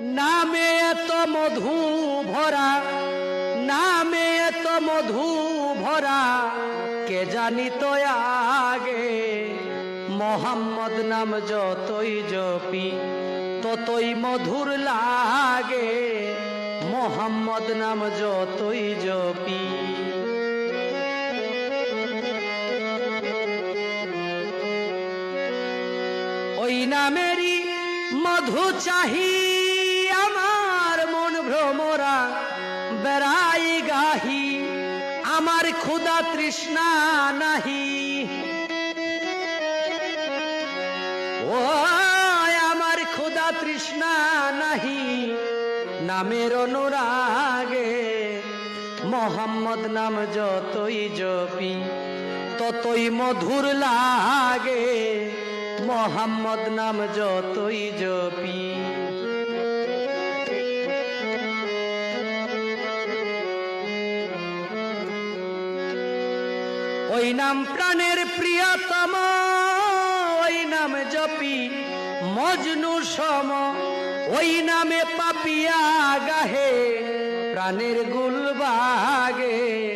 নামে এত মধু ভরা, নামে এত মধু ভরা, কে জানি তো আগে? মোহাম্মদ নাম যতই জপি, ততই মধুর লাগে। মোহাম্মদ নাম যতই জপি। ওই নামেরই মধু চাহি ভ্রমরা বেড়াই গাহি, আমার ক্ষুদা তৃষ্ণা নাহি। ও আমার ক্ষুদা তৃষ্ণা নাহি, নামের অনুরাগে মোহাম্মদ নাম যতই জপি, ততই মধুর লাগে, মোহাম্মদ নাম যতই জপি। ওই নাম প্রাণের প্রিয়তম, ওই নাম জপি মজনু সম, ওই নামে পাপিয়া গাহে, প্রাণের গুলবাগে।